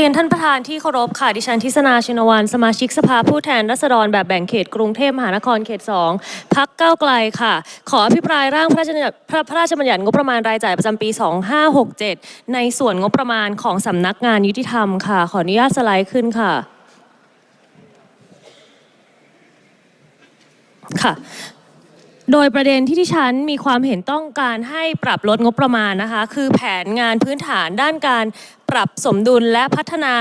รียนท่านประธานที่เคารพค่ะ ดิฉันทิศนาชินวันสมาชิกสภาผู้แทนราษฎรแบบแบ่งเขตกรุงเทพมหานครเขต 2พักเก้าวไกลค่ะ ขออภิปรายร่างพระราชบัญญัติพระราชบัญญัติงบประมาณรายจ่ายประจำปี 2567 ในส่วนงบประมาณของสำนักงานยุติธรรมค่ะ ขออนุญาตสไลด์ขึ้นค่ะค่ะโดยประเด็นที่ที่ฉันมีความเห็นต้องการให้ปรับลดงบประมาณนะคะ คือแผนงานพื้นฐานด้านการ ปรับสมดุลและพัฒนา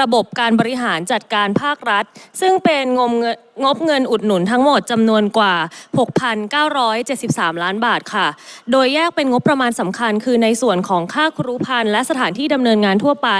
ระบบการบริหารจัดการภาครัฐ ซึ่งเป็นงบเงินงบเงินอุดหนุนทั้งหมดจำนวนกว่า 6,973 ล้านบาทค่ะ โดยแยกเป็นงบประมาณสำคัญ คือในส่วนของค่าครุพันธ์และสถานที่ดำเนินงานทั่วไป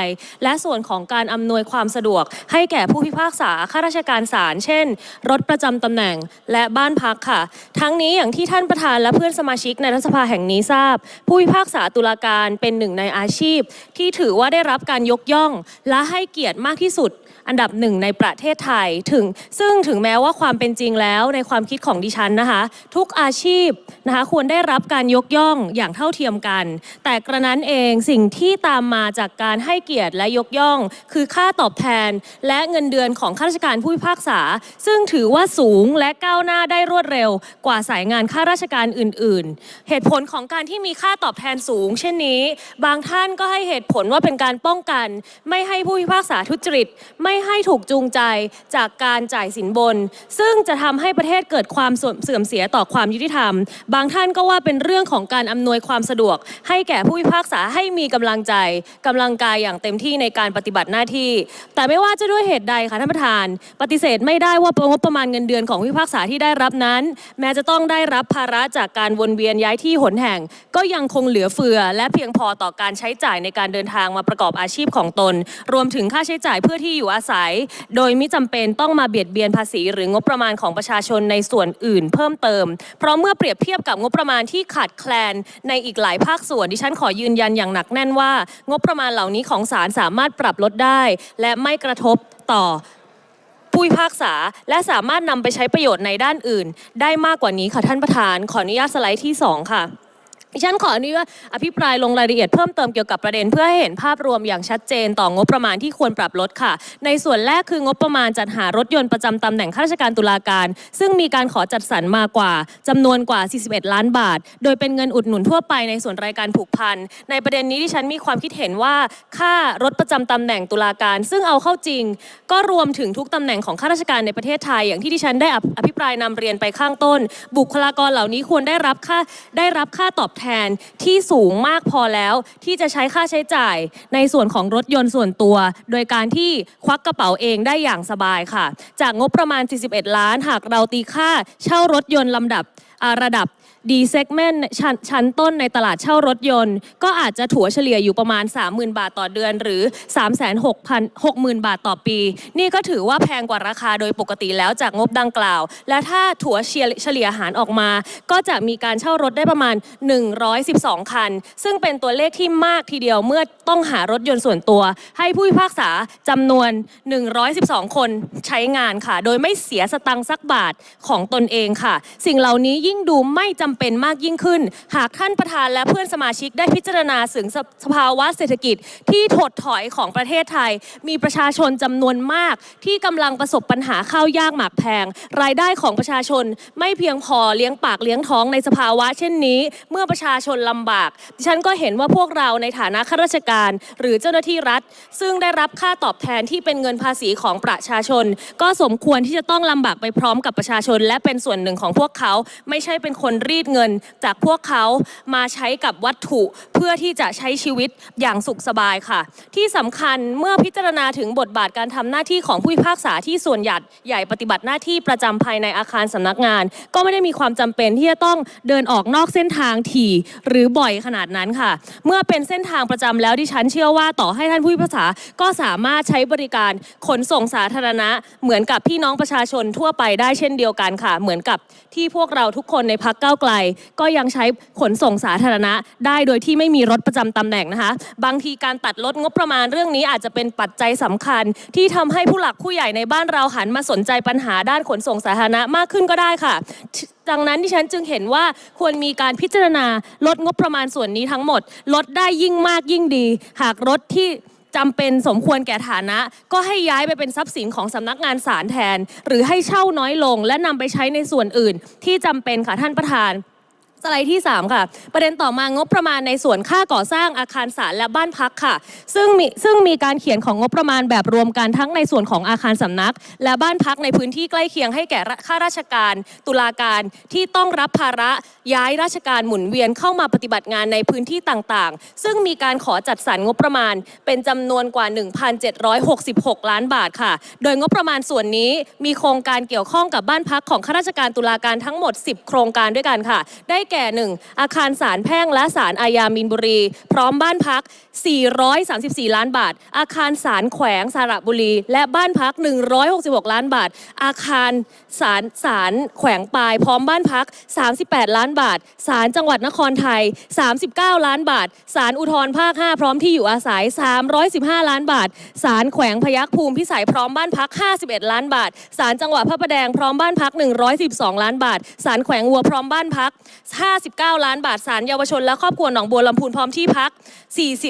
และส่วนของการอำนวยความสะดวก ให้แก่ผู้พิพากษาข้าราชการศาลเช่น รถประจำตำแหน่งและบ้านพักค่ะ ทั้งนี้อย่างที่ท่านประธานและเพื่อนสมาชิกในรัฐสภาแห่งนี้ทราบ ผู้พิพากษาตุลาการเป็นหนึ่งในอาชีพ ที่ถือว่าได้รับการยกย่องและให้เกียรติมากที่สุด อันดับหนึ่งในประเทศไทยถึงซึ่งถึงแม้ว่าความเป็นจริงแล้วในความคิดของดิฉันนะคะ ทุกอาชีพนะคะควรได้รับการยกย่องอย่างเท่าเทียมกัน แต่กระนั้นเองสิ่งที่ตามมาจากการให้เกียรติและยกย่อง คือค่าตอบแทน และเงินเดือนของข้าราชการผู้พิพากษา ซึ่งถือว่าสูงและก้าวหน้าได้รวดเร็ว กว่าสายงานข้าราชการอื่น ๆ เหตุผลของการที่มีค่าตอบแทนสูง เช่นนี้ บางท่านก็ให้เหตุผลว่าเป็นการป้องกัน ไม่ให้ผู้พิพากษาทุจริตไไม่ให้ถูกจูงใจจากการจ่ายสินบน ซึ่งจะทำให้ประเทศเกิดความเสื่อมเสียต่อความยุติธรรม บางท่านก็ว่าเป็นเรื่องของการอำนวยความสะดวก ให้แก่ผู้พิพากษาให้มีกำลังใจกำลังกายอย่างเต็มที่ในการปฏิบัติหน้าที่ แต่ไม่ว่าจะด้วยเหตุใดค่ะท่านประธาน ปฏิเสธไม่ได้ว่างบประมาณเงินเดือนของผู้พิพากษาที่ได้รับนั้น แม้จะต้องได้รับภาระจากการวนเวียนย้ายที่หนแห่ง ก็ยังคงเหลือเฟือ และเพียงพอต่อการใช้จ่ายในการเดินทางมาประกอบอาชีพของตน รวมถึงค่าใช้จ่ายเพื่อที่อยู่อาศัย โดยไม่จำเป็นต้องมาเบียดเบียนภาษีหรืองบประมาณของประชาชนในส่วนอื่นเพิ่มเติม เพราะเมื่อเปรียบเทียบกับงบประมาณที่ขาดแคลนในอีกหลายภาคส่วนดิฉันขอยืนยันอย่างหนักแน่นว่า งบประมาณเหล่านี้ของศาลสามารถปรับลดได้ และไม่กระทบต่อผู้พิพากษาและสามารถนำไปใช้ประโยชน์ในด้านอื่น ได้มากกว่านี้ค่ะท่านประธาน ขออนุญาตสไลด์ที่ 2 ค่ะ ดิฉันขออนุญาตอภิปรายลงรายละเอียดเพิ่มเติมเกี่ยวกับประเด็นเพื่อให้เห็นภาพรวมอย่างชัดเจนต่องบประมาณที่ควรปรับลดค่ะ ในส่วนแรกคืองบประมาณจัดหารถยนต์ประจำตำแหน่งข้าราชการตุลาการ ซึ่งมีการขอจัดสรรมากว่าจำนวนกว่า 41 ล้านบาท โดยเป็นเงินอุดหนุนทั่วไปในส่วนรายการผูกพัน ในประเด็นนี้ดิฉันมีความคิดเห็นว่าค่ารถประจำตำแหน่งตุลาการ ซึ่งเอาเข้าจริง ก็รวมถึงทุกตำแหน่งของข้าราชการในประเทศไทย อย่างที่ดิฉันได้อภิปรายนำเรียนไปข้างต้น บุคลากรเหล่านี้ควรได้รับค่าได้รับค่าตอบแทนที่สูงมากพอแล้วที่จะใช้ค่าใช้จ่ายในส่วนของรถยนต์ส่วนตัว โดยการที่ควักกระเป๋าเองได้อย่างสบายค่ะ จากงบประมาณ 41 ล้าน หากเราตีค่าเช่ารถยนต์ลำดับระดับ ดีเซกเมนต์ชั้นต้นในตลาดเช่ารถยนต์ ก็อาจจะถัวเฉลี่ยอยู่ประมาณ 30,000 บาทต่อเดือน หรือ 3 6 0 0 0 60,000 บาทต่อปี นี่ก็ถือว่าแพงกว่าราคาโดยปกติแล้วจากงบดังกล่าว และถ้าถัวเฉลี่ยเฉลี่ยหารออกมา ก็จะมีการเช่ารถได้ประมาณ 112 คัน ซึ่งเป็นตัวเลขที่มากทีเดียวเมื่อต้องหารถยนต์ส่วนตัว ให้ผู้พิพากษาจำนวน 112 คนใช้งานค่ะ โดยไม่เสียสตังค์สักบาทของตนเองค่ะ สิ่งเหล่านี้ยิ่งดูไม่จำเป็นมากยิ่งขึ้น หากท่านประธานและเพื่อนสมาชิกได้พิจารณาถึงสภาวะเศรษฐกิจที่ถดถอยของประเทศไทย มีประชาชนจำนวนมาก ที่กำลังประสบปัญหาข้าวยากหมากแพง รายได้ของประชาชนไม่เพียงพอเลี้ยงปากเลี้ยงท้องในสภาวะ เช่นนี้ เมื่อประชาชนลำบากดิฉันก็เห็นว่าพวกเราในฐานะข้าราชการ หรือเจ้าหน้าที่รัฐ ซึ่งได้รับค่าตอบแทนที่เป็นเงินภาษีของประชาชน ก็สมควรที่จะต้องลำบากไปพร้อมกับประชาชน และเป็นส่วนหนึ่งของพวกเขาไม่ใช่เป็นคนรีดเงินจากพวกเขามาใช้กับวัตถุเพื่อที่จะใช้ชีวิตอย่างสุขสบายค่ะ ที่สำคัญเมื่อพิจารณาถึงบทบาทการทำหน้าที่ของผู้พิพากษาที่ส่วนใหญ่ใหญ่ปฏิบัติหน้าที่ประจำภายในอาคารสำนักงาน ก็ไม่ได้มีความจำเป็นที่จะต้องเดินออกนอกเส้นทางถี่หรือบ่อยขนาดนั้นค่ะ เมื่อเป็นเส้นทางประจำแล้วดิฉันเชื่อว่าต่อให้ท่านผู้พิพากษาก็สามารถใช้บริการขนส่งสาธารณะ เหมือนกับพี่น้องประชาชนทั่วไปได้เช่นเดียวกันค่ะ เหมือนกับที่พวกเราทุกคนในพักเก้าไกลก็ยังใช้ขนส่งสาธารณะ ได้โดยที่ไม่มีรถประจำตำแหน่งนะคะ บางทีการตัดลดงบประมาณเรื่องนี้อาจจะเป็นปัจจัยสำคัญ ที่ทำให้ผู้หลักผู้ใหญ่ในบ้านเราหันมาสนใจปัญหาด้านขนส่งสาธารณะมากขึ้นก็ได้ค่ะดังนั้นดิฉันจึงเห็นว่าควรมีการพิจารณาลดงบประมาณส่วนนี้ทั้งหมด ลดได้ยิ่งมากยิ่งดี หากรถที่ จำเป็นสมควรแก่ฐานะ ก็ให้ย้ายไปเป็นทรัพย์สินของสำนักงานศาลแทน หรือให้เช่าน้อยลงและนำไปใช้ในส่วนอื่น ที่จำเป็นค่ะท่านประธาน สไลด์ที่ 3 ค่ะ ประเด็นต่อมางบประมาณในส่วนค่าก่อสร้างอาคารศาลและบ้านพักค่ะ ซึ่งมีซึ่งมีการเขียนของงบประมาณแบบรวมกันทั้งในส่วนของอาคารสำนัก และบ้านพักในพื้นที่ใกล้เคียงให้แก่ข้าราชการ ตุลาการที่ต้องรับภาระย้ายราชการหมุนเวียนเข้ามาปฏิบัติงานในพื้นที่ต่างๆ ซึ่งมีการขอจัดสรรงบประมาณ เป็นจำนวนกว่า 1,766 ล้านบาทค่ะ โดยงบประมาณส่วนนี้มีโครงการเกี่ยวข้องกับบ้านพักของข้าราชการตุลาการทั้งหมด 10 โครงการด้วยกันค่ะ ได้แก่ 1. อาคารศาลแพ่งและศาลอาญามีนบุรี พร้อมบ้านพัก 434 ล้านบาท อาคารศาลแขวงสระบุรี และบ้านพัก 166 ล้านบาท อาคารศาลศาลแขวงปลาย พร้อมบ้านพัก 38 ล้านบาทศาลจังหวัดนครไทย 39 ล้านบาทศาลอุทธรภาค 5 พร้อมที่อยู่อาศัย 315 ล้านบาทศาลแขวงพยัคฆ์ภูมิพิสัยพร้อมบ้านพัก 51 ล้านบาทศาลจังหวัดพระประแดงพร้อมบ้านพัก 112 ล้านบาทศาลแขวงวัวพร้อมบ้านพัก59 ล้านบาทศาลเยาวชนและครอบครัวหนองบัวลำพูนพร้อมที่พัก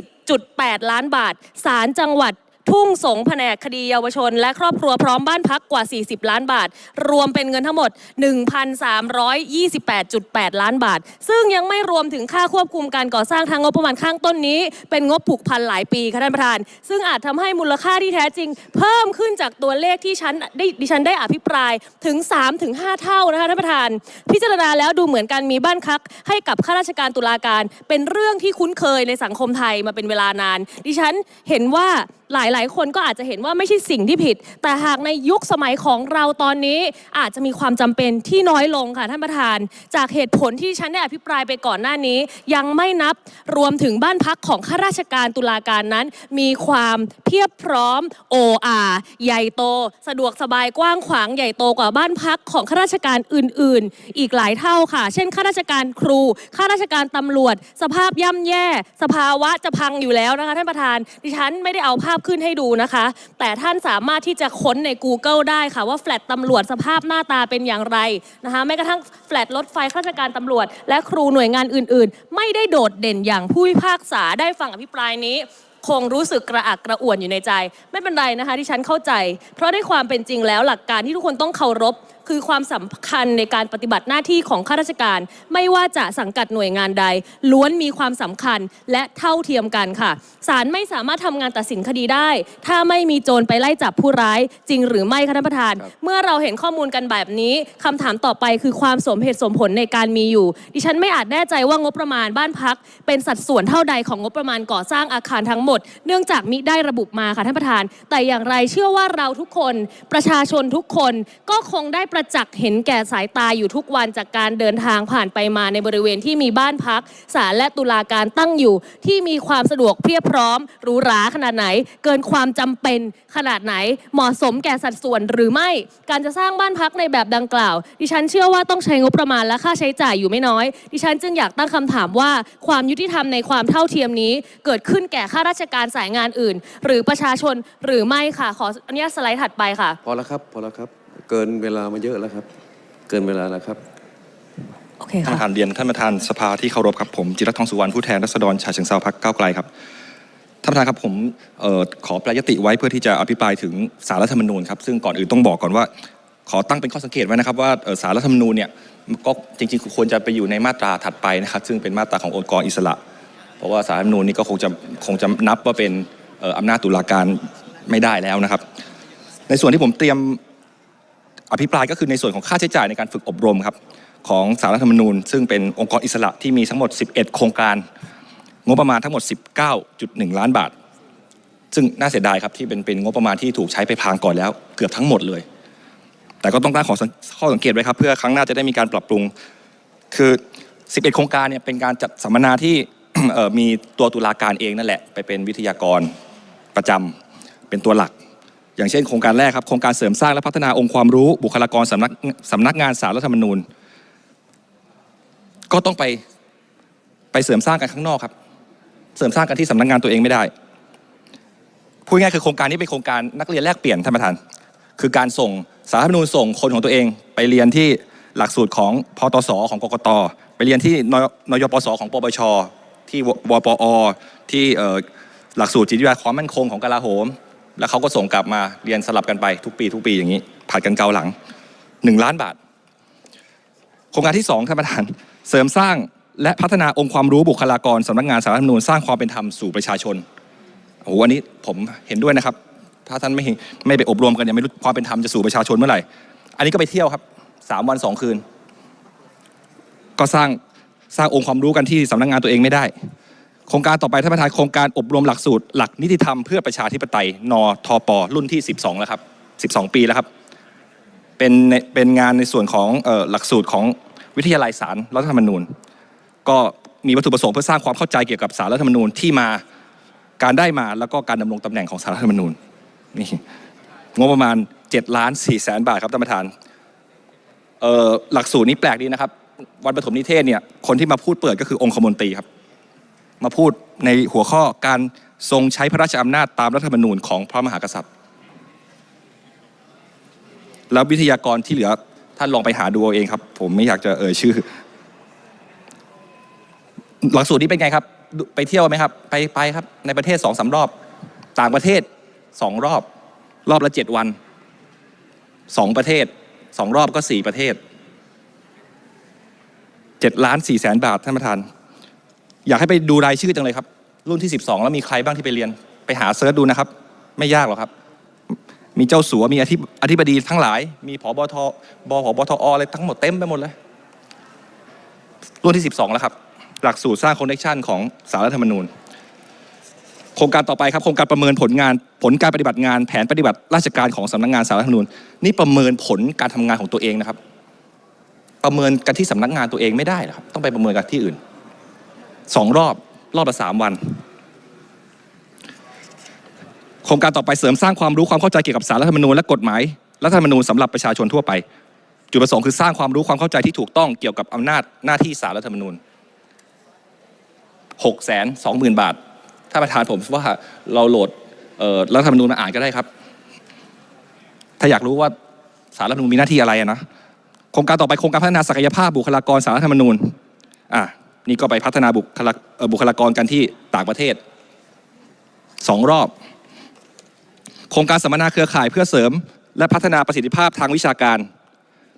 40.8 ล้านบาทศาลจังหวัด ทุ่งสงแผนกคดีเยาวชน และครอบครัวพร้อมบ้านพักกว่า 40 ล้านบาท รวมเป็นเงินทั้งหมด 1,328.8 ล้านบาท ซึ่งยังไม่รวมถึงค่าควบคุมการก่อสร้างทางงบประมาณข้างต้นนี้ เป็นงบผูกพันหลายปีค่ะท่านประธาน ซึ่งอาจทำให้มูลค่าที่แท้จริง เพิ่มขึ้นจากตัวเลขที่ฉันได้ดิฉันได้อภิปรายถึง 3-5 เท่านะคะท่านประธาน พิจารณาแล้วดูเหมือนการมีบ้านพักให้กับข้าราชการตุลาการ เป็นเรื่องที่คุ้นเคยในสังคมไทยมาเป็นเวลานาน ดิฉันเห็นว่า หลายๆ คนก็อาจจะเห็นว่าไม่ใช่สิ่งที่ผิด แต่หากในยุคสมัยของเราตอนนี้อาจจะมีความจำเป็นที่น้อยลงค่ะท่านประธาน จากเหตุผลที่ฉันได้อภิปรายไปก่อนหน้านี้ ยังไม่นับรวมถึงบ้านพักของข้าราชการตุลาการนั้น มีความเพียบพร้อมโออาใหญ่โต สะดวกสบายกว้างขวางใหญ่โตกว่าบ้านพักของข้าราชการอื่น ๆ อีกหลายเท่าค่ะ เช่นข้าราชการครูข้าราชการตำรวจ สภาพย่ำแย่ สภาวะจะพังอยู่แล้วนะคะท่านประธาน ดิฉันไม่ได้เอาภาพขึ้นให้ดูนะคะ แต่ท่านสามารถที่จะค้นใน Google ได้ค่ะว่าแฟลตตำรวจสภาพหน้าตาเป็นอย่างไรนะคะแม้กระทั่งแฟลตรถไฟข้าราชการตำรวจ และครูหน่วยงานอื่น ๆ ไม่ได้โดดเด่นอย่างผู้พิพากษาได้ฟังอภิปรายนี้ คงรู้สึกกระอักกระอ่วนอยู่ในใจ ไม่เป็นไรนะคะที่ฉันเข้าใจ เพราะในความเป็นจริงแล้วหลักการที่ทุกคนต้องเคารพ คือความสำคัญในการปฏิบัติหน้าที่ของข้าราชการ ไม่ว่าจะสังกัดหน่วยงานใด ล้วนมีความสำคัญและเท่าเทียมกันค่ะศาลไม่สามารถทำงานตัดสินคดีได้ ถ้าไม่มีโจรไปไล่จับผู้ร้ายจริงหรือไม่คะท่านประธาน เมื่อเราเห็นข้อมูลกันแบบนี้คำถามต่อไปคือความสมเหตุสมผลในการมีอยู่ ดิฉันไม่อาจแน่ใจว่างบประมาณบ้านพัก เป็นสัดส่วนเท่าใดของงบประมาณก่อสร้างอาคารทั้งหมด เนื่องจากมิได้ระบุมาค่ะท่านประธาน แต่อย่างไรเชื่อว่าเราทุกคน ประชาชนทุกคนก็คงได้ประจักษ์เห็นแก่สายตาอยู่ทุกวันจากการเดินทางผ่านไปมาในบริเวณที่มีบ้านพักศาลและตุลาการตั้งอยู่ ที่มีความสะดวกเพียบพร้อมหรูหราขนาดไหน เกินความจำเป็นขนาดไหน เหมาะสมแก่สัดส่วนหรือไม่การจะสร้างบ้านพักในแบบดังกล่าว ดิฉันเชื่อว่าต้องใช้งบประมาณและค่าใช้จ่ายอยู่ไม่น้อย ดิฉันจึงอยากตั้งคำถามว่าความยุติธรรมในความเท่าเทียมนี้ เกิดขึ้นแก่ข้าราชการสายงานอื่น หรือประชาชนหรือไม่ค่ะขออนุญาตสไลด์ถัดไปค่ะ พอแล้วครับพอแล้วครับ เกินเวลามาเยอะแล้วครับ เกินเวลาแล้วครับ โอเคท่านปค่ะ ระธานเรียนท่านประธานสภาที่เคารพครับผมจิรัตน์ทองสุวรรณผู้แทนรัษฎรชาเชิงเซาพักก้าวไกลครับท่านประธานครับผมเอ่อขอแปลยติไว้เพื่อที่จะอภิปรายถึงสารรัฐธรรมนูญครับซึ่งก่อนอื่นต้องบอกก่อนว่า ขอตั้งเป็นข้อสังเกตไว้นะครับว่าเอ่อสารรัฐธรรมนูญเนี่ยก็จริงๆควรจะไปอยู่ในมาตราถัดไปนะครับซึ่งเป็นมาตราขององค์กรอิสระ เพราะว่าสารรัฐธรรมนูญนี่ก็คงจะคงจะนับว่าเป็นเอ่ออำนาจตุลาการไม่ได้แล้วนะครับ ในส่วนที่ผมเตรียม อภิปรายก็คือในส่วนของค่าใช้จ่ายในการฝึกอบรมครับของสารรัฐธรรมนูญ ซึ่งเป็นองค์กรอิสระที่มีทั้งหมด 11 โครงการ งบประมาณทั้งหมด 19.1 ล้านบาท ซึ่งน่าเสียดายครับที่เป็นเป็นงบประมาณที่ถูกใช้ไปพางก่อนแล้ว เกือบทั้งหมดเลย แต่ก็ต้องตั้งของข้อสังเกตไว้ครับ เพื่อครั้งหน้าจะได้มีการปรับปรุง คือ 11 โครงการเนี่ยเป็นการจัดสัมมนาที่ มีตัวตุลาการเองนั่นแหละ ไปเป็นวิทยากรประจำเป็นตัวหลัก อย่างเช่นโครงการแรกครับโครงการเสริมสร้างและพัฒนาองค์ความรู้บุคลากรสำนักสำนักงานสารรัฐธรรมนูญ ก็ต้องไปไปเสริมสร้างกันข้างนอกครับ เสริมสร้างกันที่สำนักงานตัวเองไม่ได้พูดง่ายคือโครงการนี้เป็นโครงการนักเรียนแลกเปลี่ยนท่านประธาน คือการส่งสารรัฐธรรมนูญส่งคนของตัวเองไปเรียนที่หลักสูตรของพตสของกกตไปเรียนที่นยปสของปปชที่วปอที่หลักสูตรจิตวิทยาความมั่นคงของกลาโหม แล้วเขาก็ส่งกลับมาเรียนสลับกันไปทุกปี ทุกปีอย่างนี้ผัดกันเกาหลัง 1 ล้านบาท โครงการที่2ท่านประธานเสริมสร้างและพัฒนาองค์ความรู้บุคลากรสำนักงานสารรัฐธรรมนูญสร้างความเป็นธรรมสู่ประชาชนโอ้โหอันนี้ผมเห็นด้วยนะครับ ถ้าท่านไม่ไม่ไปอบรมกันเนี่ยไม่รู้ความเป็นธรรมจะสู่ประชาชนเมื่อไหร่ อันนี้ก็ไปเที่ยวครับสามวันสองคืน ก็สร้างสร้างองค์ความรู้กันที่สำนักงานตัวเองไม่ได้ โครงการต่อไปท่านประธานโครงการอบรมหลักสูตรหลักนิติธรรมเพื่อประชาธิปไตยนทปรุ่นที่ 12 แล้วครับ 12 ปีแล้วครับ เป็นในเป็นงานในส่วนของออหลักสูตรของวิทยาลัยศาลรัฐธรรมนูญ ก็มีวัตถุประสงค์เพื่อสร้างความเข้าใจเกี่ยวกับสารรัฐธรรมนูญที่มาการได้มาแล้วก็การดำรงตำแหน่งของสารรัฐธรรมนูญนี่งบประมาณ7ล้าน4แสนบาทครับท่านประธานหลักสูตรนี้แปลกดีนะครับ วันประถมนิเทศเนี่ยคนที่มาพูดเปิดก็คือองคมนตรีครับ มาพูดในหัวข้อการทรงใช้พระราชอำนาจตามรัฐธรรมนูญของพระมหากษัตริย์ แล้ววิทยากรที่เหลือท่านลองไปหาดูเอาเองครับ ผมไม่อยากจะเอ่ยชื่อ หลักสูตรนี้เป็นไงครับ ไปเที่ยวไหมครับ ไปไปครับ ในประเทศสองสารอบ ต่างประเทศสองรอบ รอบละเจ็ดวันสองประเทศสองรอบก็สี่ประเทศเจ็ดล้านสี่แสนบาทท่านประธาน อยากให้ไปดูรายชื่อจังเลยครับ รุ่นที่ 12 แล้วมีใครบ้างที่ไปเรียน ไปหาเซิร์ชดูนะครับ ไม่ยากหรอกครับ มีเจ้าสัวมีอธิอธิบดีทั้งหลาย มีผบทบผบทออะไรทั้งหมดเต็มไปหมดเลย รุ่นที่ 12 แล้วครับ หลักสูตรสร้างคอนเนคชันของสารรัฐธรรมนูญ โครงการต่อไปครับ โครงการประเมินผลงาน ผลการปฏิบัติงาน แผนปฏิบัติราชการของสำนักงานสารรัฐธรรมนูญ นี่ประเมินผลการทำงานของตัวเองนะครับ ประเมินกันที่สำนักงานตัวเองไม่ได้หรอกครับ ต้องไปประเมินกันที่อื่น สองรอบรอบละสามวัน โครงการต่อไปเสริมสร้างความรู้ความเข้าใจเกี่ยวกับสารรัฐธรรมนูญและกฎหมายรัฐธรรมนูญสำหรับประชาชนทั่วไป จุดประสงค์คือสร้างความรู้ความเข้าใจที่ถูกต้องเกี่ยวกับอำนาจหน้าที่สารรัฐธรรมนูญหกแสนสองหมื่นบาท ถ้าประธานผมว่าเราโหลดรัฐธรรมนูญมาอ่านก็ได้ครับ ถ้าอยากรู้ว่าสารรัฐธรรมนูญมีหน้าที่อะไรนะโครงการต่อไปโครงการพัฒนาศักยภาพบุคลากรสารรัฐธรรมนูญอะ นี่ก็ไปพัฒนาบุคลาคลากรกันที่ต่างประเทศสองรอบ โครงการสัมมนาเครือข่ายเพื่อเสริม และพัฒนาประสิทธิภาพทางวิชาการ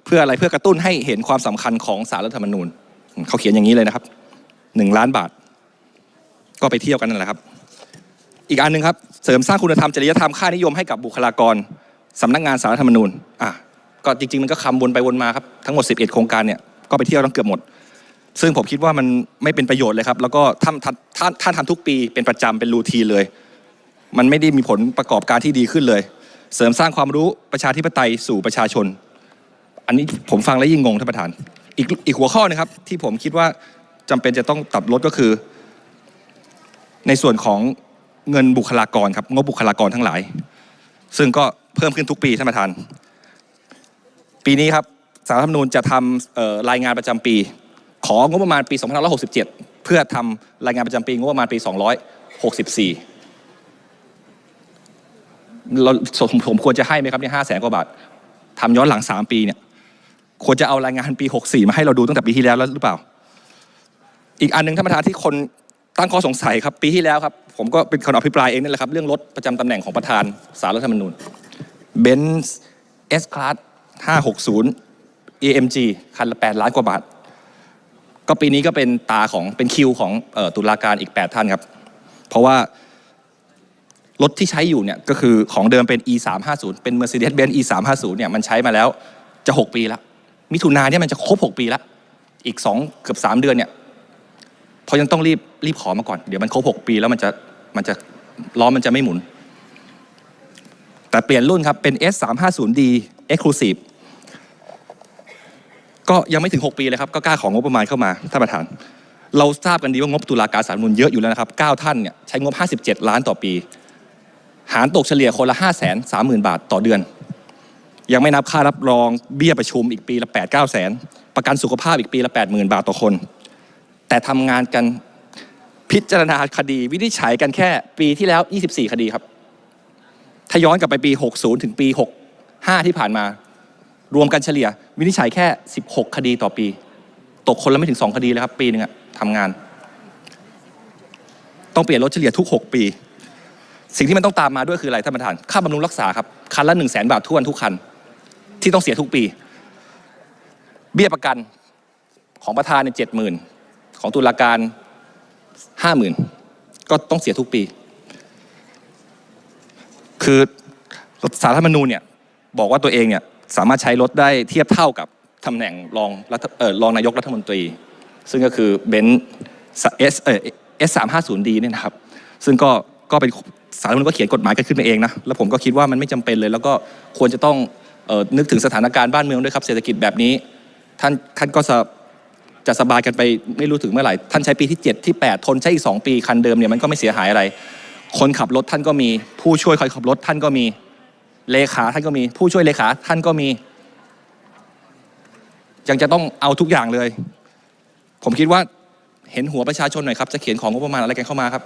เพื่ออะไรเพื่อกระตุ้นให้เห็นความสำคัญของสารรัฐธรรมนูญ เขาเขียนอย่างนี้เลยนะครับหนึ่งล้านบาท ก็ไปเที่ยวกันนั่นแหละครับ อีกอันหนึ่งครับ เสริมสร้างคุณธรรมจริยธรรมค่านิยมให้กับบุคลากรสำนักงานสารรัฐธรรมนูญอะก็จริงๆมันก็คำวนไปวนมาครับทั้งหมด 11 โครงการเนี่ยก็ไปเที่ยวทั้งเกือบหมด ซึ่งผมคิดว่ามันไม่เป็นประโยชน์เลยครับ แล้วก็ท่านท่านท่าทำทุกปีเป็นประจำเป็นรูทีเลย มันไม่ได้มีผลประกอบการที่ดีขึ้นเลย เสริมสร้างความรู้ประชาธิปไตยสู่ประชาชน อันนี้ผมฟังแล้วยิ่งงงท่านประธาน อีกอีกหัวข้อหนะครับ ที่ผมคิดว่าจำเป็นจะต้องตัดลดก็คือ ในส่วนของเงินบุคลากรครับงบบุคลากรทั้งหลาย ซึ่งก็เพิ่มขึ้นทุกปีท่านประธาน ปีนี้ครับสารรัฐธรรมนูญจะทำรายงานประจำปี ของบประมาณปี 2567 เพื่อทำรายงานประจำปีงบประมาณปี 264 เราผมผมควรจะให้ไหมครับเนี่ยห้าแสนกว่าบาททำย้อนหลัง 3 ปีเนี่ยควรจะเอารายงานปี 64 มาให้เราดูตั้งแต่ปีที่แล้วแล้วหรือเปล่า อีกอันหนึ่งท่านประธานที่คนตั้งข้อสงสัยครับปีที่แล้วครับ ผมก็เป็นคนอภิปรายเองนี่แหละครับ เรื่องรถประจำตำแหน่งของประธานสารรัฐธรรมนูญเบนซ์ S Class 560 AMG คันละ 8 ล้านกว่าบาท ก็ปีนี้ก็เป็นตาของเป็นคิวของออตุลาการอีก 8 ท่านครับ เพราะว่ารถที่ใช้อยู่เนี่ยก็คือของเดิมเป็น E 3 5 0เป็น Mercedes-Benz E 3 5 0เนี่ยมันใช้มาแล้วจะ 6 ปีแล้ว มิถุนาเนี่ยมันจะครบ 6 ปีแล้ว อีก 2 เกือบ 3 เดือนเนี่ยเพราะยังต้องรีบรีบขอมาก่อน เดี๋ยวมันครบ 6 ปีแล้วมันจะมันจะล้อมันจะไม่หมุน แต่เปลี่ยนรุ่นครับเป็น S 3 5 0 D Exclusive ก็ยังไม่ถึง 6 ปีเลยครับ ก็กล้าของงบประมาณเข้ามาท่านประธาน เราทราบกันดีว่างบตุลาการสารรัฐธรรมนูญเยอะอยู่แล้วนะครับ 9 ท่านเนี่ยใช้งบ 57 ล้านต่อปี หารตกเฉลี่ยคนละ 5 3 0 0 0 0 บาทต่อเดือน ยังไม่นับค่ารับรองเบี้ยประชุมอีกปีละ 8 9แสนประกันสุขภาพอีกปีละ 80,000 บาทต่อคน แต่ทำงานกันพิจารณาคดี วินิจฉัยกันแค่ปีที่แล้ว 24 คดีครับ ถ้าย้อนกลับไปปี 60 ถึงปี 65 ที่ผ่านมา รวมกันเฉลี่ย วินิจฉัยแค่ 16 คดีต่อปี ตกคนละไม่ถึง 2 คดีเลยครับ ปีหนึ่งอะทำงาน ต้องเปลี่ยนรถเฉลี่ยทุก 6 ปี สิ่งที่มันต้องตามมาด้วยคืออะไรท่านประธานค่าบำรุงรักษาครับคันละหนึ่งแสนบาททวนทุกคัน ที่ต้องเสียทุกปี เบี้ยประกันของประธานในเจ็ดหมื่นของตุลาการห้าหมื่นก็ต้องเสียทุกปี คือสารรัฐธรรมนูญเนี่ยบอกว่าตัวเองเนี่ย สามารถใช้รถได้เทียบเท่ากับตำแหน่งรองรัฐเอ่อรองนายกรัฐมนตรี ซึ่งก็คือเบนซ์เอสเอสสามห้าศูนย์ดีเนี่ยนะครับ ซึ่งก็ก็เป็นสารรัฐธรรมนูญก็เขียนกฎหมายกันขึ้นมาเองนะแล้วผมก็คิดว่ามันไม่จำเป็นเลย แล้วก็ควรจะต้องออนึกถึงสถานการณ์บ้านเมืองด้วยครับเศรษฐกิจแบบนี้ ท่านท่านก็จะจะสบายกันไปไม่รู้ถึงเมื่อไหร่ท่านใช้ปีที่ 7 ที่ 8 ทนใช้อีก 2 ปีคันเดิมเนี่ยมันก็ไม่เสียหายอะไร คนขับรถท่านก็มีผู้ช่วยคอยขับรถท่านก็มี เลขาท่านก็มี ผู้ช่วยเลขาท่านก็มี ยังจะต้องเอาทุกอย่างเลย ผมคิดว่าเห็นหัวประชาชนหน่อยครับ จะเขียนของงบประมาณอะไรกันเข้ามาครับ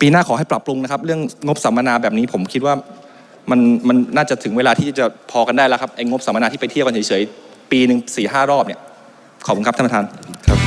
ปีหน้าขอให้ปรับปรุงนะครับ เรื่องงบสัมมนาแบบนี้ผมคิดว่ามันมันน่าจะถึงเวลาที่จะพอกันได้แล้วครับไอ้งบสัมมนาที่ไปเที่ยวกันเฉยๆปีหนึ่งสี่ห้ารอบเนี่ยขอบคุณครับท่านประธานครับ